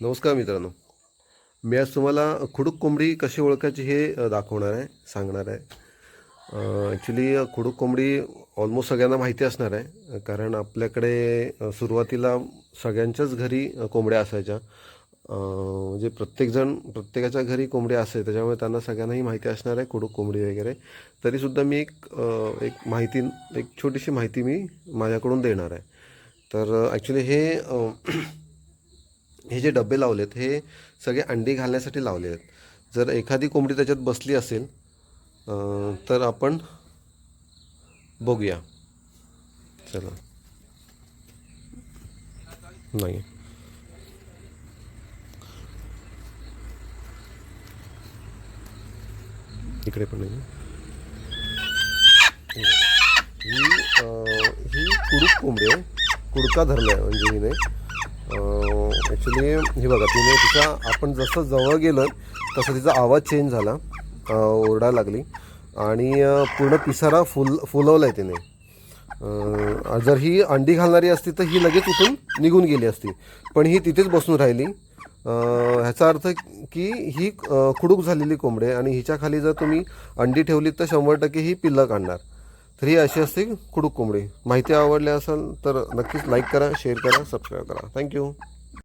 नमस्कार मित्रांनो. मी आज तुम्हाला खुडूक कोंबडी कशी ओळखायची हे दाखवणार आहे सांगणार आहे. ॲक्च्युली खुडूक कोंबडी ऑलमोस्ट सगळ्यांना माहिती असणार आहे कारण आपल्याकडे सुरुवातीला सगळ्यांच्याच घरी कोंबड्या असायच्या. म्हणजे प्रत्येकजण प्रत्येकाच्या घरी कोंबड्या असेल त्याच्यामुळे त्यांना सगळ्यांनाही माहिती असणार आहे खुडूक कोंबडी वगैरे. तरीसुद्धा मी एक एक माहिती एक छोटीशी माहिती मी माझ्याकडून देणार आहे. तर ॲक्च्युली हे हे जे डबे लावलेत हे सगळे अंडी घालण्यासाठी लावले आहेत जर एखादी कोंबडी त्याच्यात बसली असेल तर आपण बघूया. चला. नाही. इकडे पण नाही ही ही कुडूक कोंबडी आहे. कुडका धरला आहे म्हणजे हिने. ॲक्च्युली हे बघा तिने तिचा आपण जसं जवळ गेलं तसं तिचा आवाज चेंज झाला. ओरडा ओरडायला लागली. आणि पूर्ण पिसारा फुल फुलवला आहे तिने जर ही अंडी घालणारी असती तर ही लगेच उठून निघून गेली असती. पण ही तिथेच बसून राहिली. ह्याचा अर्थ की ही खुडूक झालेली कोंबडी आणि हिच्या खाली जर तुम्ही अंडी ठेवली तर शंभर टक्के ही पिल्लं काढणार. तर ही अशी असते खुडूक कोंबडी. माहिती आवडली असेल तर नक्कीच लाईक करा शेअर करा सबस्क्राईब करा. थँक्यू